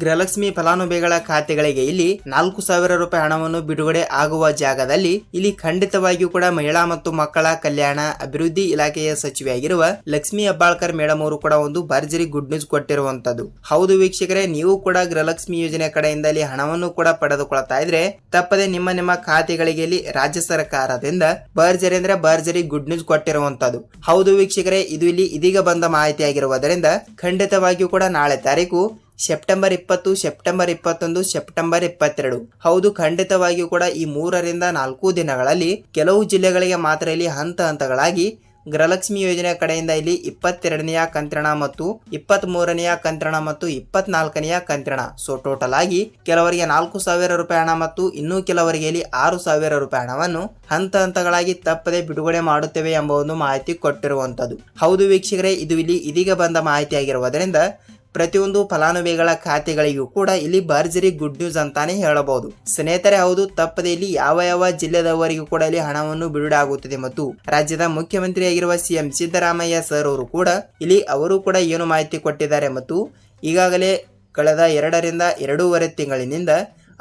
ಗೃಹಲಕ್ಷ್ಮಿ ಫಲಾನುಭವಿಗಳ ಖಾತೆಗಳಿಗೆ ಇಲ್ಲಿ ನಾಲ್ಕು ಸಾವಿರ ರೂಪಾಯಿ ಹಣವನ್ನು ಬಿಡುಗಡೆ ಆಗುವ ಜಾಗದಲ್ಲಿ ಇಲ್ಲಿ ಖಂಡಿತವಾಗಿಯೂ ಕೂಡ ಮಹಿಳಾ ಮತ್ತು ಮಕ್ಕಳ ಕಲ್ಯಾಣ ಅಭಿವೃದ್ಧಿ ಇಲಾಖೆಯ ಸಚಿವೆಯಾಗಿರುವ ಲಕ್ಷ್ಮಿ ಹೆಬ್ಬಾಳ್ಕರ್ ಮೇಡಮ್ ಅವರು ಕೂಡ ಒಂದು ಭರ್ಜರಿ ಗುಡ್ ನ್ಯೂಸ್ ಕೊಟ್ಟಿರುವಂತದ್ದು ಹೌದು ವೀಕ್ಷಕರೇ, ನೀವು ಕೂಡ ಗೃಹಲಕ್ಷ್ಮಿ ಯೋಜನೆ ಕಡೆಯಿಂದ ಇಲ್ಲಿ ಹಣವನ್ನು ಕೂಡ ಪಡೆದುಕೊಳ್ತಾ ಇದ್ರೆ ತಪ್ಪದೆ ನಿಮ್ಮ ನಿಮ್ಮ ಖಾತೆಗಳಿಗೆ ಇಲ್ಲಿ ರಾಜ್ಯ ಸರ್ಕಾರದಿಂದ ಭರ್ಜರಿ ಅಂದ್ರೆ ಭರ್ಜರಿ ಗುಡ್ ನ್ಯೂಸ್ ಕೊಟ್ಟಿರುವಂತದ್ದು ಹೌದು ವೀಕ್ಷಕರೇ, ಇದು ಇಲ್ಲಿ ಇದೀಗ ಬಂದ ಮಾಹಿತಿ ಆಗಿರುವುದರಿಂದ ಖಂಡಿತವಾಗಿಯೂ ಕೂಡ ನಾಳೆ ತಾರೀಕು ಸೆಪ್ಟೆಂಬರ್ ಇಪ್ಪತ್ತು, ಸೆಪ್ಟೆಂಬರ್ ಇಪ್ಪತ್ತೊಂದು, ಸೆಪ್ಟೆಂಬರ್ ಇಪ್ಪತ್ತೆರಡು. ಹೌದು, ಖಂಡಿತವಾಗಿಯೂ ಕೂಡ ಈ ಮೂರರಿಂದ ನಾಲ್ಕು ದಿನಗಳಲ್ಲಿ ಕೆಲವು ಜಿಲ್ಲೆಗಳಿಗೆ ಮಾತ್ರ ಇಲ್ಲಿ ಹಂತ ಹಂತಗಳಾಗಿ ಗೃಹಲಕ್ಷ್ಮಿ ಯೋಜನೆ ಕಡೆಯಿಂದ ಇಲ್ಲಿ ಇಪ್ಪತ್ತೆರಡನೆಯ ಕಂತ್ರಣ ಮತ್ತು ಇಪ್ಪತ್ತ್ ಮೂರನೆಯ ಕಂತ್ರಣ ಮತ್ತು ಇಪ್ಪತ್ನಾಲ್ಕನೆಯ ಕಂತ್ರಣ. ಸೊ ಟೋಟಲ್ ಆಗಿ ಕೆಲವರಿಗೆ ನಾಲ್ಕು ಸಾವಿರ ರೂಪಾಯಿ ಹಣ ಮತ್ತು ಇನ್ನೂ ಕೆಲವರಿಗೆ ಇಲ್ಲಿ ಆರು ಸಾವಿರ ರೂಪಾಯಿ ಹಣವನ್ನು ಹಂತ ಹಂತಗಳಾಗಿ ತಪ್ಪದೆ ಬಿಡುಗಡೆ ಮಾಡುತ್ತೇವೆ ಎಂಬ ಒಂದು ಮಾಹಿತಿ ಕೊಟ್ಟಿರುವಂತದ್ದು ಹೌದು ವೀಕ್ಷಕರೇ, ಇದು ಇಲ್ಲಿ ಇದೀಗ ಬಂದ ಮಾಹಿತಿ ಆಗಿರುವುದರಿಂದ ಪ್ರತಿಯೊಂದು ಫಲಾನುಭವಿಗಳ ಖಾತೆಗಳಿಗೂ ಕೂಡ ಇಲ್ಲಿ ಭರ್ಜರಿ ಗುಡ್ ನ್ಯೂಸ್ ಅಂತಾನೆ ಹೇಳಬಹುದು. ಸ್ನೇಹಿತರೆ, ಹೌದು, ತಪ್ಪದೆ ಇಲ್ಲಿ ಯಾವ ಯಾವ ಜಿಲ್ಲೆದವರಿಗೂ ಕೂಡ ಇಲ್ಲಿ ಹಣವನ್ನು ಬಿಡುಗಡೆ ಆಗುತ್ತದೆ ಮತ್ತು ರಾಜ್ಯದ ಮುಖ್ಯಮಂತ್ರಿಯಾಗಿರುವ ಸಿಎಂ ಸಿದ್ದರಾಮಯ್ಯ ಸರ್ ಅವರು ಕೂಡ ಇಲ್ಲಿ ಅವರು ಕೂಡ ಏನು ಮಾಹಿತಿ ಕೊಟ್ಟಿದ್ದಾರೆ ಮತ್ತು ಈಗಾಗಲೇ ಕಳೆದ ಎರಡರಿಂದ ಎರಡೂವರೆ ತಿಂಗಳಿನಿಂದ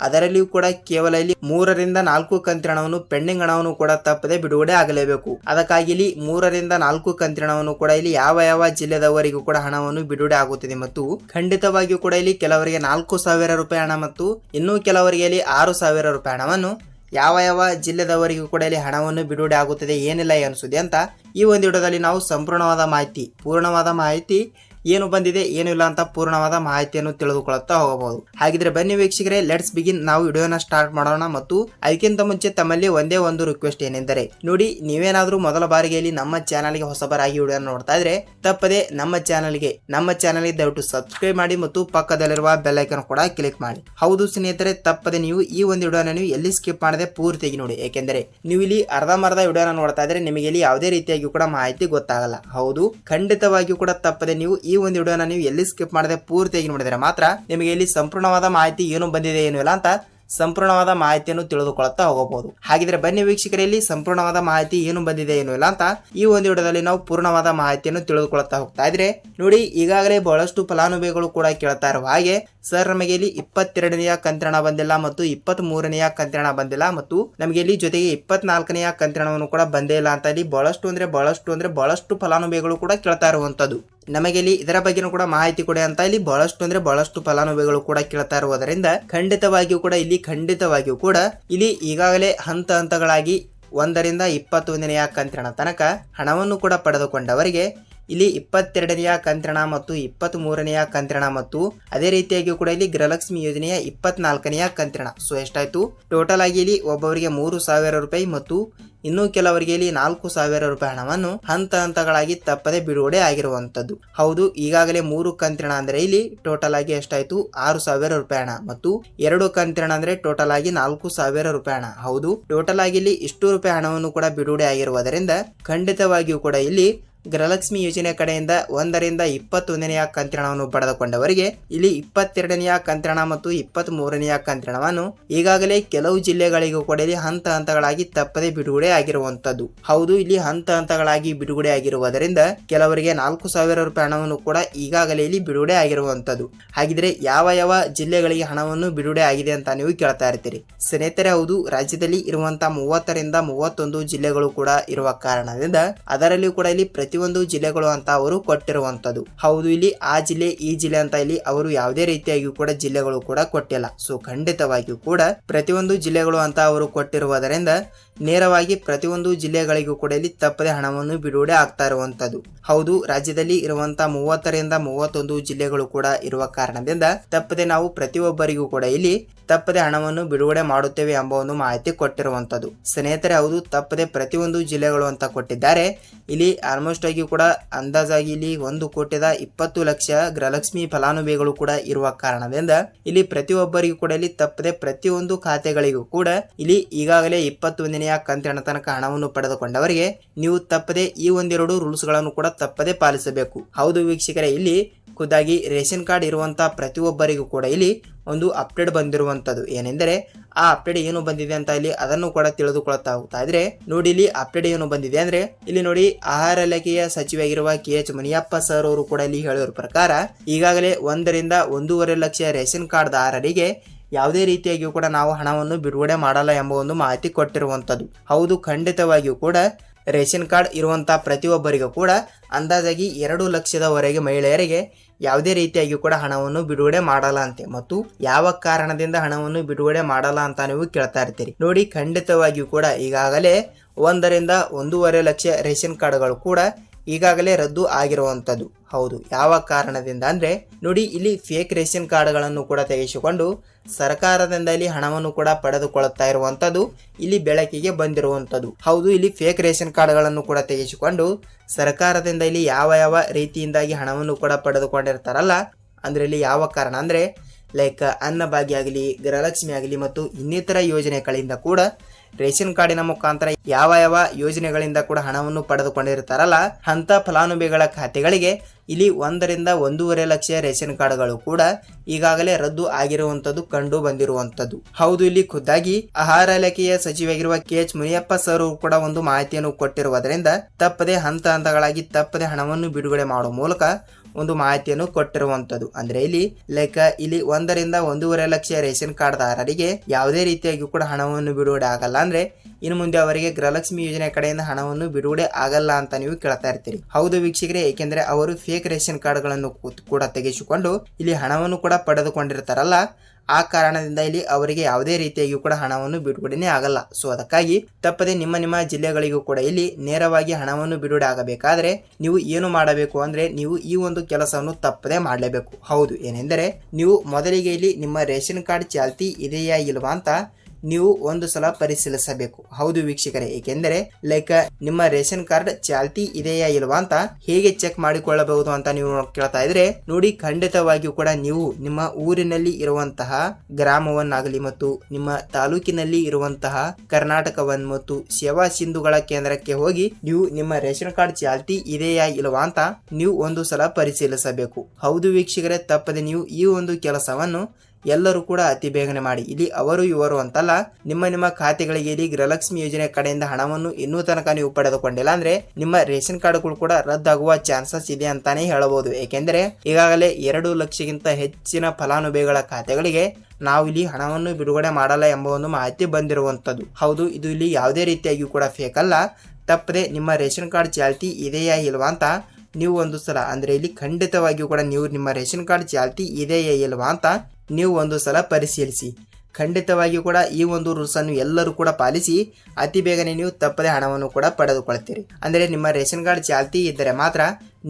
ಅದರಲ್ಲಿಯೂ ಕೂಡ ಕೇವಲ ಇಲ್ಲಿ ಮೂರರಿಂದ ನಾಲ್ಕು ಕಂತಿಣವನ್ನು, ಪೆಂಡಿಂಗ್ ಹಣವನ್ನು ಕೂಡ ತಪ್ಪದೆ ಬಿಡುಗಡೆ ಆಗಲೇಬೇಕು. ಅದಕ್ಕಾಗಿ ಇಲ್ಲಿ ಮೂರರಿಂದ ನಾಲ್ಕು ಕಂತ್ರಣವನ್ನು ಕೂಡ ಇಲ್ಲಿ ಯಾವ ಯಾವ ಜಿಲ್ಲೆದವರಿಗೂ ಕೂಡ ಹಣವನ್ನು ಬಿಡುಗಡೆ ಆಗುತ್ತದೆ ಮತ್ತು ಖಂಡಿತವಾಗಿಯೂ ಕೂಡ ಇಲ್ಲಿ ಕೆಲವರಿಗೆ ನಾಲ್ಕು ಸಾವಿರ ರೂಪಾಯಿ ಹಣ ಮತ್ತು ಇನ್ನೂ ಕೆಲವರಿಗೆ ಇಲ್ಲಿ ಆರು ಸಾವಿರ ರೂಪಾಯಿ ಹಣವನ್ನು, ಯಾವ ಯಾವ ಜಿಲ್ಲೆದವರಿಗೂ ಕೂಡ ಇಲ್ಲಿ ಹಣವನ್ನು ಬಿಡುಗಡೆ ಆಗುತ್ತದೆ ಏನಿಲ್ಲ ಅನಿಸುತ್ತೆ ಅಂತ ಈ ಒಂದು ವಿಡಿಯೋದಲ್ಲಿ ನಾವು ಸಂಪೂರ್ಣವಾದ ಮಾಹಿತಿ, ಪೂರ್ಣವಾದ ಮಾಹಿತಿ ಏನು ಬಂದಿದೆ, ಏನು ಇಲ್ಲ ಅಂತ ಪೂರ್ಣವಾದ ಮಾಹಿತಿಯನ್ನು ತಿಳಿದುಕೊಳ್ಳುತ್ತಾ ಹೋಗಬಹುದು. ಹಾಗಿದ್ರೆ ಬನ್ನಿ ವೀಕ್ಷಕರೇ ಲೆಟ್ಸ್ ಬಿಗಿನ್ ನಾವು ವಿಡಿಯೋನ ಸ್ಟಾರ್ಟ್ ಮಾಡೋಣ ಮತ್ತು ಅದಕ್ಕಿಂತ ಮುಂಚೆ ತಮ್ಮಲ್ಲಿ ಒಂದೇ ಒಂದು ರಿಕ್ವೆಸ್ಟ್ ಏನೆಂದರೆ, ನೋಡಿ, ನೀವೇನಾದ್ರೂ ಮೊದಲ ಬಾರಿಗೆ ಇಲ್ಲಿ ನಮ್ಮ ಚಾನಲ್ಗೆ ಹೊಸಬರಾಗಿ ವಿಡಿಯೋ ನೋಡ್ತಾ ಇದ್ರೆ, ತಪ್ಪದೆ ನಮ್ಮ ಚಾನಲ್ಗೆ ನಮ್ಮ ಚಾನಲ್ಗೆ ದಯವಿಟ್ಟು ಸಬ್ಸ್ಕ್ರೈಬ್ ಮಾಡಿ ಮತ್ತು ಪಕ್ಕದಲ್ಲಿರುವ ಬೆಲ್ ಐಕನ್ ಕೂಡ ಕ್ಲಿಕ್ ಮಾಡಿ. ಹೌದು ಸ್ನೇಹಿತರೆ, ತಪ್ಪದೆ ನೀವು ಈ ಒಂದು ವಿಡಿಯೋನ ನೀವು ಎಲ್ಲಿ ಸ್ಕಿಪ್ ಮಾಡದೆ ಪೂರ್ತಿಯಾಗಿ ನೋಡಿ. ಏಕೆಂದರೆ, ನೀವು ಇಲ್ಲಿ ಅರ್ಧಮರ್ಧ ವಿಡಿಯೋನ ನೋಡ್ತಾ ಇದ್ರೆ ನಿಮಗೆ ಇಲ್ಲಿ ಯಾವುದೇ ರೀತಿಯಾಗಿ ಕೂಡ ಮಾಹಿತಿ ಗೊತ್ತಾಗಲ್ಲ. ಹೌದು, ಖಂಡಿತವಾಗಿಯೂ ಕೂಡ ತಪ್ಪದೆ ನೀವು ಒಂದು ವಿಡಿಯೋನ ನೀವು ಎಲ್ಲಿ ಸ್ಕಿಪ್ ಮಾಡದೆ, ಪೂರ್ತಿಯಾಗಿ ನೋಡಿದರೆ ಮಾತ್ರ ನಿಮಗೆ ಇಲ್ಲಿ ಸಂಪೂರ್ಣವಾದ ಮಾಹಿತಿ ಏನು ಬಂದಿದೆ, ಏನು ಇಲ್ಲ ಅಂತ ಸಂಪೂರ್ಣವಾದ ಮಾಹಿತಿಯನ್ನು ತಿಳಿದುಕೊಳ್ಳುತ್ತಾ ಹೋಗಬಹುದು. ಹಾಗಿದ್ರೆ ಬನ್ನಿ ವೀಕ್ಷಕರಲ್ಲಿ ಸಂಪೂರ್ಣವಾದ ಮಾಹಿತಿ ಏನು ಬಂದಿದೆ, ಏನು ಇಲ್ಲ ಅಂತ ಈ ಒಂದು ವಿಡಿಯೋದಲ್ಲಿ ನಾವು ಪೂರ್ಣವಾದ ಮಾಹಿತಿಯನ್ನು ತಿಳಿದುಕೊಳ್ಳುತ್ತಾ ಹೋಗ್ತಾ ಇದ್ರೆ ನೋಡಿ, ಈಗಾಗಲೇ ಬಹಳಷ್ಟು ಫಲಾನುಭವಿಗಳು ಕೂಡ ಕೇಳ್ತಾ ಇರುವ ಹಾಗೆ, ಸರ್ ನಮಗೆ ಇಲ್ಲಿ ಇಪ್ಪತ್ತೆರಡನೆಯ ಕಂತ್ರಣ ಬಂದಿಲ್ಲ ಮತ್ತು ಇಪ್ಪತ್ತ್ ಮೂರನೆಯ ಕಂತ್ರಣ ಬಂದಿಲ್ಲ ಮತ್ತು ನಮಗೆ ಇಲ್ಲಿ ಜೊತೆಗೆ ಇಪ್ಪತ್ನಾಲ್ಕನೆಯ ಕಂತ್ರಣವನ್ನು ಕೂಡ ಬಂದೇ ಇಲ್ಲ ಅಂತ ಇಲ್ಲಿ ಬಹಳಷ್ಟು ಅಂದ್ರೆ ಬಹಳಷ್ಟು ಅಂದ್ರೆ ಬಹಳಷ್ಟು ಫಲಾನುಭವಿಗಳು ಕೂಡ ಕೇಳ್ತಾ ಇರುವಂತದ್ದು ನಮಗೆ ಇಲ್ಲಿ ಇದರ ಬಗ್ಗೆನೂ ಕೂಡ ಮಾಹಿತಿ ಕೊಡಿ ಅಂತ ಇಲ್ಲಿ ಬಹಳಷ್ಟು ಅಂದ್ರೆ ಬಹಳಷ್ಟು ಫಲಾನುಭವಿಗಳು ಕೂಡ ಕೇಳ್ತಾ ಇರುವುದರಿಂದ ಖಂಡಿತವಾಗಿಯೂ ಕೂಡ ಇಲ್ಲಿ ಖಂಡಿತವಾಗಿಯೂ ಕೂಡ ಇಲ್ಲಿ ಈಗಾಗಲೇ ಹಂತ ಹಂತಗಳಾಗಿ ಒಂದರಿಂದ ಇಪ್ಪತ್ತೊಂದನೆಯ ಕಂತ್ರಣ ತನಕ ಹಣವನ್ನು ಕೂಡ ಪಡೆದುಕೊಂಡವರಿಗೆ ಇಲ್ಲಿ ಇಪ್ಪತ್ತೆರಡನೆಯ ಕಂತ್ರಣ ಮತ್ತು ಇಪ್ಪತ್ತ್ ಮೂರನೆಯ ಕಂತ್ರಣ ಮತ್ತು ಅದೇ ರೀತಿಯಾಗಿ ಕೂಡ ಇಲ್ಲಿ ಗೃಹಲಕ್ಷ್ಮಿ ಯೋಜನೆಯ ಇಪ್ಪತ್ನಾಲ್ಕನೆಯ ಕಂತ್ರಣ ಸೊ ಎಷ್ಟಾಯ್ತು? ಟೋಟಲ್ ಆಗಿ ಇಲ್ಲಿ ಒಬ್ಬವರಿಗೆ ಮೂರು ಸಾವಿರ ರೂಪಾಯಿ ಮತ್ತು ಇನ್ನು ಕೆಲವರಿಗೆ ಇಲ್ಲಿ ನಾಲ್ಕು ಸಾವಿರ ರೂಪಾಯಿ ಹಣವನ್ನು ಹಂತ ಹಂತಗಳಾಗಿ ತಪ್ಪದೆ ಬಿಡುಗಡೆ ಆಗಿರುವಂತದ್ದು ಹೌದು, ಈಗಾಗಲೇ ಮೂರು ಕಂತಿನ ಅಂದ್ರೆ ಇಲ್ಲಿ ಟೋಟಲ್ ಆಗಿ ಎಷ್ಟಾಯ್ತು? ಆರು ಸಾವಿರ ರೂಪಾಯಿ ಹಣ. ಮತ್ತು ಎರಡು ಕಂತಿನ ಅಂದ್ರೆ ಟೋಟಲ್ ಆಗಿ ನಾಲ್ಕು ಸಾವಿರ ರೂಪಾಯಿ ಹಣ. ಹೌದು ಟೋಟಲ್ ಆಗಿ ಇಲ್ಲಿ ಇಷ್ಟು ರೂಪಾಯಿ ಹಣವನ್ನು ಕೂಡ ಬಿಡುಗಡೆ ಆಗಿರುವುದರಿಂದ ಖಂಡಿತವಾಗಿಯೂ ಕೂಡ ಇಲ್ಲಿ ಗೃಹಲಕ್ಷ್ಮಿ ಯೋಜನೆ ಕಡೆಯಿಂದ ಒಂದರಿಂದ ಇಪ್ಪತ್ತೊಂದನೆಯ ಕಂತ್ರಣವನ್ನು ಪಡೆದುಕೊಂಡವರಿಗೆ ಇಲ್ಲಿ ಇಪ್ಪತ್ತೆರಡನೆಯ ಕಂತ್ರಣ ಮತ್ತು ಇಪ್ಪತ್ತ್ ಮೂರನೆಯ ಕಂತ್ರಣವನ್ನು ಈಗಾಗಲೇ ಕೆಲವು ಜಿಲ್ಲೆಗಳಿಗೂ ಕೂಡ ಹಂತ ಹಂತಗಳಾಗಿ ತಪ್ಪದೆ ಬಿಡುಗಡೆ ಆಗಿರುವಂತದ್ದು ಹೌದು, ಇಲ್ಲಿ ಹಂತ ಹಂತಗಳಾಗಿ ಬಿಡುಗಡೆ ಆಗಿರುವುದರಿಂದ ಕೆಲವರಿಗೆ ನಾಲ್ಕು ಸಾವಿರ ರೂಪಾಯಿ ಹಣವನ್ನು ಕೂಡ ಈಗಾಗಲೇ ಇಲ್ಲಿ ಬಿಡುಗಡೆ ಆಗಿರುವಂತದ್ದು ಹಾಗಿದ್ರೆ ಯಾವ ಯಾವ ಜಿಲ್ಲೆಗಳಿಗೆ ಹಣವನ್ನು ಬಿಡುಗಡೆ ಆಗಿದೆ ಅಂತ ನೀವು ಕೇಳ್ತಾ ಇರ್ತೀರಿ. ಸ್ನೇಹಿತರೆ, ಹೌದು, ರಾಜ್ಯದಲ್ಲಿ ಇರುವಂತಹ ಮೂವತ್ತರಿಂದ ಮೂವತ್ತೊಂದು ಜಿಲ್ಲೆಗಳು ಕೂಡ ಇರುವ ಕಾರಣದಿಂದ ಅದರಲ್ಲಿಯೂ ಕೂಡ ಇಲ್ಲಿ ಪ್ರತಿಯೊಂದು ಜಿಲ್ಲೆಗಳು ಅಂತ ಅವರು ಕೊಟ್ಟಿರುವಂತದ್ದು ಹೌದು, ಇಲ್ಲಿ ಆ ಜಿಲ್ಲೆ, ಈ ಜಿಲ್ಲೆ ಅಂತ ಇಲ್ಲಿ ಅವರು ಯಾವುದೇ ರೀತಿಯಾಗಿಯೂ ಕೂಡ ಜಿಲ್ಲೆಗಳು ಕೂಡ ಕೊಟ್ಟಿಲ್ಲ. ಸೊ ಖಂಡಿತವಾಗಿಯೂ ಕೂಡ ಪ್ರತಿಯೊಂದು ಜಿಲ್ಲೆಗಳು ಅಂತ ಅವರು ಕೊಟ್ಟಿರುವುದರಿಂದ ನೇರವಾಗಿ ಪ್ರತಿಯೊಂದು ಜಿಲ್ಲೆಗಳಿಗೂ ಕೂಡ ಇಲ್ಲಿ ತಪ್ಪದೆ ಹಣವನ್ನು ಬಿಡುಗಡೆ ಆಗ್ತಾ ಇರುವಂತದ್ದು ಹೌದು, ರಾಜ್ಯದಲ್ಲಿ ಇರುವಂತಹ ಮೂವತ್ತರಿಂದ ಮೂವತ್ತೊಂದು ಜಿಲ್ಲೆಗಳು ಕೂಡ ಇರುವ ಕಾರಣದಿಂದ ತಪ್ಪದೆ ನಾವು ಪ್ರತಿಯೊಬ್ಬರಿಗೂ ಕೂಡ ಇಲ್ಲಿ ತಪ್ಪದೆ ಹಣವನ್ನು ಬಿಡುಗಡೆ ಮಾಡುತ್ತೇವೆ ಎಂಬ ಒಂದು ಮಾಹಿತಿ ಕೊಟ್ಟಿರುವಂತದ್ದು ಸ್ನೇಹಿತರೆ, ಹೌದು, ತಪ್ಪದೆ ಪ್ರತಿಯೊಂದು ಜಿಲ್ಲೆಗಳು ಅಂತ ಕೊಟ್ಟಿದ್ದಾರೆ. ಇಲ್ಲಿ ಆಲ್ಮೋಸ್ಟ್ ಕೂಡ ಅಂದಾಜಾಗಿ ಇಲ್ಲಿ ಒಂದು ಕೋಟಿದ ಇಪ್ಪತ್ತು ಲಕ್ಷ ಗೃಹಲಕ್ಷ್ಮಿ ಫಲಾನುಭವಿಗಳು ಕೂಡ ಇರುವ ಕಾರಣದಿಂದ ಇಲ್ಲಿ ಪ್ರತಿಯೊಬ್ಬರಿಗೂ ಕೂಡ ಇಲ್ಲಿ ತಪ್ಪದೆ ಪ್ರತಿಯೊಂದು ಖಾತೆಗಳಿಗೂ ಕೂಡ ಇಲ್ಲಿ ಈಗಾಗಲೇ ಇಪ್ಪತ್ತೊಂದನೆಯ ಕಂತಿನ ತನಕ ಹಣವನ್ನು ಪಡೆದುಕೊಂಡವರಿಗೆ ನೀವು ತಪ್ಪದೆ ಈ ಒಂದೆರಡು ರೂಲ್ಸ್ಗಳನ್ನು ಕೂಡ ತಪ್ಪದೆ ಪಾಲಿಸಬೇಕು. ಹೌದು ವೀಕ್ಷಕರೇ, ಇಲ್ಲಿ ಖುದ್ದಾಗಿ ರೇಷನ್ ಕಾರ್ಡ್ ಇರುವಂಥ ಪ್ರತಿಯೊಬ್ಬರಿಗೂ ಕೂಡ ಇಲ್ಲಿ ಒಂದು ಅಪ್ಡೇಟ್ ಬಂದಿರುವಂಥದ್ದು ಏನೆಂದರೆ, ಆ ಅಪ್ಡೇಟ್ ಏನು ಬಂದಿದೆ ಅಂತ ಇಲ್ಲಿ ಅದನ್ನು ಕೂಡ ತಿಳಿದುಕೊಳ್ತಾ ಹೋಗ್ತಾ ಇದ್ರೆ, ನೋಡಿ ಇಲ್ಲಿ ಅಪ್ಡೇಟ್ ಏನು ಬಂದಿದೆ ಅಂದರೆ, ಇಲ್ಲಿ ನೋಡಿ ಆಹಾರ ಇಲಾಖೆಯ ಸಚಿವಾಗಿರುವ ಕೆ ಎಚ್ ಮುನಿಯಪ್ಪ ಸರ್ ಅವರು ಕೂಡ ಇಲ್ಲಿ ಹೇಳಿರೋ ಪ್ರಕಾರ, ಈಗಾಗಲೇ ಒಂದರಿಂದ ಒಂದೂವರೆ ಲಕ್ಷ ರೇಷನ್ ಕಾರ್ಡ್ದಾರರಿಗೆ ಯಾವುದೇ ರೀತಿಯಾಗಿಯೂ ಕೂಡ ನಾವು ಹಣವನ್ನು ಬಿಡುಗಡೆ ಮಾಡಲ್ಲ ಎಂಬ ಒಂದು ಮಾಹಿತಿ ಕೊಟ್ಟಿರುವಂಥದ್ದು ಹೌದು, ಖಂಡಿತವಾಗಿಯೂ ಕೂಡ ರೇಷನ್ ಕಾರ್ಡ್ ಇರುವಂಥ ಪ್ರತಿಯೊಬ್ಬರಿಗೂ ಕೂಡ ಅಂದಾಜಾಗಿ ಎರಡು ಲಕ್ಷದವರೆಗೆ ಮಹಿಳೆಯರಿಗೆ ಯಾವುದೇ ರೀತಿಯಾಗಿ ಕೂಡ ಹಣವನ್ನು ಬಿಡುಗಡೆ ಮಾಡಲ್ಲ ಅಂತೆ. ಮತ್ತು ಯಾವ ಕಾರಣದಿಂದ ಹಣವನ್ನು ಬಿಡುಗಡೆ ಮಾಡಲ್ಲ ಅಂತ ನೀವು ಕೇಳ್ತಾ ಇರ್ತೀರಿ. ನೋಡಿ ಖಂಡಿತವಾಗಿಯೂ ಕೂಡ ಈಗಾಗಲೇ ಒಂದರಿಂದ ಒಂದೂವರೆ ಲಕ್ಷ ರೇಷನ್ ಕಾರ್ಡ್ಗಳು ಕೂಡ ಈಗಾಗಲೇ ರದ್ದು ಆಗಿರುವಂಥದ್ದು. ಹೌದು, ಯಾವ ಕಾರಣದಿಂದ ಅಂದ್ರೆ ನೋಡಿ, ಇಲ್ಲಿ ಫೇಕ್ ರೇಷನ್ ಕಾರ್ಡ್ಗಳನ್ನು ಕೂಡ ತೆಗೆಸಿಕೊಂಡು ಸರ್ಕಾರದಿಂದ ಇಲ್ಲಿ ಹಣವನ್ನು ಕೂಡ ಪಡೆದುಕೊಳ್ಳುತ್ತಾ ಇರುವಂಥದ್ದು ಇಲ್ಲಿ ಬೆಳಕಿಗೆ ಬಂದಿರುವಂಥದ್ದು. ಹೌದು, ಇಲ್ಲಿ ಫೇಕ್ ರೇಷನ್ ಕಾರ್ಡ್ಗಳನ್ನು ಕೂಡ ತೆಗೆಸಿಕೊಂಡು ಸರ್ಕಾರದಿಂದ ಇಲ್ಲಿ ಯಾವ ಯಾವ ರೀತಿಯಿಂದಾಗಿ ಹಣವನ್ನು ಕೂಡ ಪಡೆದುಕೊಂಡಿರ್ತಾರಲ್ಲ, ಅಂದ್ರೆ ಇಲ್ಲಿ ಯಾವ ಕಾರಣ ಅಂದ್ರೆ ಲೈಕ್ ಅನ್ನಭಾಗ್ಯ ಆಗಲಿ, ಗೃಹಲಕ್ಷ್ಮಿ ಆಗಲಿ ಮತ್ತು ಇನ್ನಿತರ ಯೋಜನೆಗಳಿಂದ ಕೂಡ ರೇಷನ್ ಕಾರ್ಡಿನ ಮುಖಾಂತರ ಯಾವ ಯಾವ ಯೋಜನೆಗಳಿಂದ ಕೂಡ ಹಣವನ್ನು ಪಡೆದುಕೊಂಡಿರ್ತಾರಲ್ಲ ಅಂತ ಫಲಾನುಭವಿಗಳ ಖಾತೆಗಳಿಗೆ ಇಲ್ಲಿ ಒಂದರಿಂದ ಒಂದೂವರೆ ಲಕ್ಷ ರೇಷನ್ ಕಾರ್ಡ್ಗಳು ಕೂಡ ಈಗಾಗಲೇ ರದ್ದು ಆಗಿರುವಂತದ್ದು ಕಂಡು ಬಂದಿರುವಂತದ್ದು ಹೌದು, ಇಲ್ಲಿ ಖುದ್ದಾಗಿ ಆಹಾರ ಇಲಾಖೆಯ ಸಚಿವಾಗಿರುವ ಕೆ. ಎಚ್. ಮುನಿಯಪ್ಪ ಸರ್ ಕೂಡ ಒಂದು ಮಾಹಿತಿಯನ್ನು ಕೊಟ್ಟಿರುವುದರಿಂದ ತಪ್ಪದೆ ಹಂತ ಹಂತಗಳಾಗಿ ತಪ್ಪದೆ ಹಣವನ್ನು ಬಿಡುಗಡೆ ಮಾಡುವ ಮೂಲಕ ಒಂದು ಮಾಹಿತಿಯನ್ನು ಕೊಟ್ಟಿರುವಂತದ್ದು. ಅಂದ್ರೆ ಇಲ್ಲಿ ಲೈಕ್ ಇಲ್ಲಿ ಒಂದರಿಂದ ಒಂದೂವರೆ ಲಕ್ಷ ರೇಷನ್ ಕಾರ್ಡ್ದಾರರಿಗೆ ಯಾವುದೇ ರೀತಿಯಾಗಿ ಕೂಡ ಹಣವನ್ನು ಬಿಡುಗಡೆ ಆಗಲ್ಲ. ಅಂದ್ರೆ ಇನ್ನು ಮುಂದೆ ಅವರಿಗೆ ಗೃಹಲಕ್ಷ್ಮಿ ಯೋಜನೆ ಕಡೆಯಿಂದ ಹಣವನ್ನು ಬಿಡುಗಡೆ ಆಗಲ್ಲ ಅಂತ ನೀವು ಕೇಳ್ತಾ ಇರ್ತೀರಿ. ಹೌದು ವೀಕ್ಷಕರೇ, ಏಕೆಂದ್ರೆ ಅವರು ಫೇಕ್ ರೇಷನ್ ಕಾರ್ಡ್ಗಳನ್ನು ಕೂಡ ತೆಗೆಸಿಕೊಂಡು ಇಲ್ಲಿ ಹಣವನ್ನು ಕೂಡ ಪಡೆದುಕೊಂಡಿರ್ತಾರಲ್ಲ. ಆ ಕಾರಣದಿಂದ ಇಲ್ಲಿ ಅವರಿಗೆ ಯಾವುದೇ ರೀತಿಯಾಗಿಯೂ ಕೂಡ ಹಣವನ್ನು ಬಿಡುಗಡೆನೇ ಆಗಲ್ಲ. ಸೊ ಅದಕ್ಕಾಗಿ ತಪ್ಪದೆ ನಿಮ್ಮ ನಿಮ್ಮ ಜಿಲ್ಲೆಗಳಿಗೂ ಕೂಡ ಇಲ್ಲಿ ನೇರವಾಗಿ ಹಣವನ್ನು ಬಿಡುಗಡೆ ಆಗಬೇಕಾದ್ರೆ ನೀವು ಏನು ಮಾಡಬೇಕು ಅಂದ್ರೆ ನೀವು ಈ ಒಂದು ಕೆಲಸವನ್ನು ತಪ್ಪದೆ ಮಾಡಲೇಬೇಕು. ಹೌದು, ಏನೆಂದರೆ ನೀವು ಮೊದಲಿಗೆ ಇಲ್ಲಿ ನಿಮ್ಮ ರೇಷನ್ ಕಾರ್ಡ್ ಚಾಲ್ತಿ ಇದೆಯಾ ಇಲ್ವಾ ಅಂತ ನೀವು ಒಂದು ಸಲ ಪರಿಶೀಲಿಸಬೇಕು. ಹೌದು ವೀಕ್ಷಕರೇ, ಏಕೆಂದರೆ ಲೈಕ್ ನಿಮ್ಮ ರೇಷನ್ ಕಾರ್ಡ್ ಚಾಲ್ತಿ ಇದೆಯಾ ಇಲ್ವಾ ಅಂತ ಹೇಗೆ ಚೆಕ್ ಮಾಡಿಕೊಳ್ಳಬಹುದು ಅಂತ ನೀವು ಕೇಳ್ತಾ ಇದ್ರೆ, ನೋಡಿ ಖಂಡಿತವಾಗಿಯೂ ಕೂಡ ನೀವು ನಿಮ್ಮ ಊರಿನಲ್ಲಿ ಇರುವಂತಹ ಗ್ರಾಮವನ್ನಾಗಲಿ ಮತ್ತು ನಿಮ್ಮ ತಾಲೂಕಿನಲ್ಲಿ ಇರುವಂತಹ ಕರ್ನಾಟಕವನ್ನು ಮತ್ತು ಸೇವಾ ಸಿಂಧುಗಳ ಕೇಂದ್ರಕ್ಕೆ ಹೋಗಿ ನೀವು ನಿಮ್ಮ ರೇಷನ್ ಕಾರ್ಡ್ ಚಾಲ್ತಿ ಇದೆಯಾ ಇಲ್ವಾ ಅಂತ ನೀವು ಒಂದು ಸಲ ಪರಿಶೀಲಿಸಬೇಕು. ಹೌದು ವೀಕ್ಷಕರೇ, ತಪ್ಪದೆ ನೀವು ಈ ಒಂದು ಕೆಲಸವನ್ನು ಎಲ್ಲರೂ ಕೂಡ ಅತಿ ಬೇಗನೆ ಮಾಡಿ. ಇಲ್ಲಿ ಅವರು, ಇವರು ಅಂತಲ್ಲ, ನಿಮ್ಮ ನಿಮ್ಮ ಖಾತೆಗಳಿಗೆ ಇಲ್ಲಿ ಗೃಹಲಕ್ಷ್ಮಿ ಯೋಜನೆ ಕಡೆಯಿಂದ ಹಣವನ್ನು ಇನ್ನೂ ತನಕ ನೀವು ಪಡೆದುಕೊಂಡಿಲ್ಲ ಅಂದ್ರೆ ನಿಮ್ಮ ರೇಷನ್ ಕಾರ್ಡ್ಗಳು ಕೂಡ ರದ್ದಾಗುವ ಚಾನ್ಸಸ್ ಇದೆ ಅಂತಾನೆ ಹೇಳಬಹುದು. ಏಕೆಂದರೆ ಈಗಾಗಲೇ ಎರಡು ಲಕ್ಷಕ್ಕಿಂತ ಹೆಚ್ಚಿನ ಫಲಾನುಭವಿಗಳ ಖಾತೆಗಳಿಗೆ ನಾವು ಇಲ್ಲಿ ಹಣವನ್ನು ಬಿಡುಗಡೆ ಮಾಡಲ್ಲ ಎಂಬ ಒಂದು ಮಾಹಿತಿ ಬಂದಿರುವಂತದ್ದು ಹೌದು, ಇದು ಇಲ್ಲಿ ಯಾವುದೇ ರೀತಿಯಾಗಿ ಕೂಡ ಫೇಕ್ ಅಲ್ಲ. ತಪ್ಪದೆ ನಿಮ್ಮ ರೇಷನ್ ಕಾರ್ಡ್ ಚಾಲ್ತಿ ಇದೆಯಾ ಇಲ್ವಾ ಅಂತ ನೀವು ಒಂದು ಸಲ, ಅಂದ್ರೆ ಇಲ್ಲಿ ಖಂಡಿತವಾಗಿಯೂ ಕೂಡ ನೀವು ನಿಮ್ಮ ರೇಷನ್ ಕಾರ್ಡ್ ಚಾಲ್ತಿ ಇದೆಯಾ ಇಲ್ವಾ ಅಂತ ನೀವು ಒಂದು ಸಲ ಪರಿಶೀಲಿಸಿ. ಖಂಡಿತವಾಗಿಯೂ ಕೂಡ ಈ ಒಂದು ರೂಲ್ಸನ್ನು ಎಲ್ಲರೂ ಕೂಡ ಪಾಲಿಸಿ, ಅತಿ ಬೇಗನೆ ನೀವು ತಪ್ಪದೆ ಹಣವನ್ನು ಕೂಡ ಪಡೆದುಕೊಳ್ತೀರಿ. ಅಂದರೆ ನಿಮ್ಮ ರೇಷನ್ ಕಾರ್ಡ್ ಚಾಲ್ತಿ ಇದ್ದರೆ ಮಾತ್ರ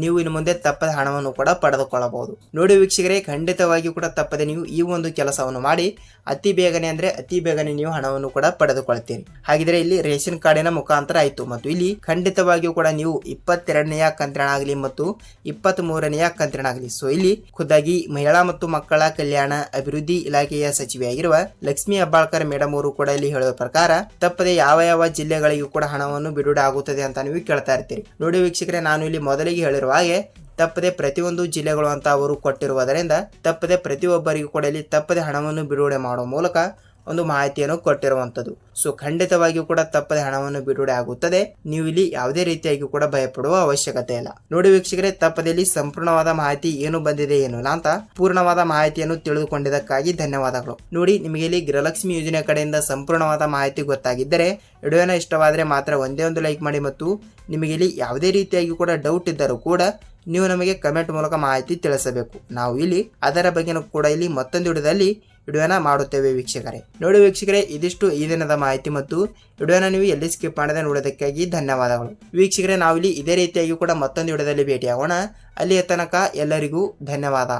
ನೀವು ಇನ್ನು ಮುಂದೆ ತಪ್ಪದ ಹಣವನ್ನು ಕೂಡ ಪಡೆದುಕೊಳ್ಳಬಹುದು. ನೋಡಿ ವೀಕ್ಷಕರೇ, ಖಂಡಿತವಾಗಿಯೂ ಕೂಡ ತಪ್ಪದೆ ನೀವು ಈ ಒಂದು ಕೆಲಸವನ್ನು ಮಾಡಿ ಅತಿ ಬೇಗನೆ ಅಂದ್ರೆ ಅತಿ ಬೇಗನೆ ನೀವು ಹಣವನ್ನು ಕೂಡ ಪಡೆದುಕೊಳ್ತೀರಿ. ಹಾಗಿದ್ರೆ ಇಲ್ಲಿ ರೇಷನ್ ಕಾರ್ಡಿನ ಮುಖಾಂತರ ಆಯಿತು. ಮತ್ತು ಇಲ್ಲಿ ಖಂಡಿತವಾಗಿಯೂ ಕೂಡ ನೀವು ಇಪ್ಪತ್ತೆರಡನೆಯ ಕಂತ್ರಣ ಆಗಲಿ ಮತ್ತು ಇಪ್ಪತ್ತ್ ಮೂರನೆಯ ಕಂತ್ರಣ ಆಗಲಿ. ಸೊ ಇಲ್ಲಿ ಖುದ್ದಾಗಿ ಮಹಿಳಾ ಮತ್ತು ಮಕ್ಕಳ ಕಲ್ಯಾಣ ಅಭಿವೃದ್ಧಿ ಇಲಾಖೆಯ ಸಚಿವೆಯಾಗಿರುವ ಲಕ್ಷ್ಮೀ ಅಬ್ಬಾಳ್ಕರ್ ಮೇಡಮ್ ಅವರು ಕೂಡ ಇಲ್ಲಿ ಹೇಳುವ ಪ್ರಕಾರ ತಪ್ಪದೆ ಯಾವ ಯಾವ ಜಿಲ್ಲೆಗಳಿಗೂ ಕೂಡ ಹಣವನ್ನು ಬಿಡುಗಡೆ ಆಗುತ್ತದೆ ಅಂತ ನೀವು ಕೇಳ್ತಾ ಇರ್ತೀರಿ. ನೋಡಿ ವೀಕ್ಷಕರೇ, ನಾನು ಇಲ್ಲಿ ಮೊದಲಿಗೆ ಹೇಳಿರುವ ಹಾಗೆ ತಪ್ಪದೆ ಪ್ರತಿಯೊಂದು ಜಿಲ್ಲೆಗಳು ಅಂತ ಅವರು ಕೊಟ್ಟಿರುವುದರಿಂದ ತಪ್ಪದೆ ಪ್ರತಿಯೊಬ್ಬರಿಗೂ ಕೂಡ ಇಲ್ಲಿ ತಪ್ಪದೆ ಹಣವನ್ನು ಬಿಡುಗಡೆ ಮಾಡುವ ಮೂಲಕ ಒಂದು ಮಾಹಿತಿಯನ್ನು ಕೊಟ್ಟಿರುವಂಥದ್ದು. ಸೊ ಖಂಡಿತವಾಗಿಯೂ ಕೂಡ ತಪ್ಪದೆ ಹಣವನ್ನು ಬಿಡುಗಡೆ ಆಗುತ್ತದೆ. ನೀವು ಇಲ್ಲಿ ಯಾವುದೇ ರೀತಿಯಾಗಿ ಕೂಡ ಭಯಪಡುವ ಅವಶ್ಯಕತೆ ಇಲ್ಲ. ನೋಡಿ ವೀಕ್ಷಕರೇ, ತಪ್ಪದಲ್ಲಿ ಸಂಪೂರ್ಣವಾದ ಮಾಹಿತಿ ಏನು ಬಂದಿದೆ, ಏನು ಅಂತ ಪೂರ್ಣವಾದ ಮಾಹಿತಿಯನ್ನು ತಿಳಿದುಕೊಂಡಿದ್ದಕ್ಕಾಗಿ ಧನ್ಯವಾದಗಳು. ನೋಡಿ, ನಿಮಗೆ ಇಲ್ಲಿ ಗೃಹಲಕ್ಷ್ಮಿ ಯೋಜನೆ ಕಡೆಯಿಂದ ಸಂಪೂರ್ಣವಾದ ಮಾಹಿತಿ ಗೊತ್ತಾಗಿದ್ದರೆ, ವಿಡಿಯೋನ ಇಷ್ಟವಾದರೆ ಮಾತ್ರ ಒಂದೇ ಒಂದು ಲೈಕ್ ಮಾಡಿ ಮತ್ತು ನಿಮಗೆ ಇಲ್ಲಿ ಯಾವುದೇ ರೀತಿಯಾಗಿ ಕೂಡ ಡೌಟ್ ಇದ್ದರೂ ಕೂಡ ನೀವು ನಮಗೆ ಕಮೆಂಟ್ ಮೂಲಕ ಮಾಹಿತಿ ತಿಳಿಸಬೇಕು. ನಾವು ಇಲ್ಲಿ ಅದರ ಬಗ್ಗೆನೂ ಕೂಡ ಇಲ್ಲಿ ಮತ್ತೊಂದು ವಿಡಿಯೋದಲ್ಲಿ ವಿಡಿಯೋನ ಮಾಡುತ್ತೇವೆ ವೀಕ್ಷಕರೇ. ನೋಡಿ ವೀಕ್ಷಕರೇ, ಇದಿಷ್ಟು ಈ ದಿನದ ಮಾಹಿತಿ ಮತ್ತು ವಿಡಿಯೋನ ನೀವು ಎಲ್ಲಿ ಸ್ಕಿಪ್ ಮಾಡದೆ ನೋಡೋದಕ್ಕಾಗಿ ಧನ್ಯವಾದಗಳು. ವೀಕ್ಷಕರೇ, ನಾವಿಲ್ಲಿ ಇದೇ ರೀತಿಯಾಗಿ ಕೂಡ ಮತ್ತೊಂದು ವಿಡಿಯೋದಲ್ಲಿ ಭೇಟಿಯಾಗೋಣ. ಅಲ್ಲಿಯ ತನಕ ಎಲ್ಲರಿಗೂ ಧನ್ಯವಾದ.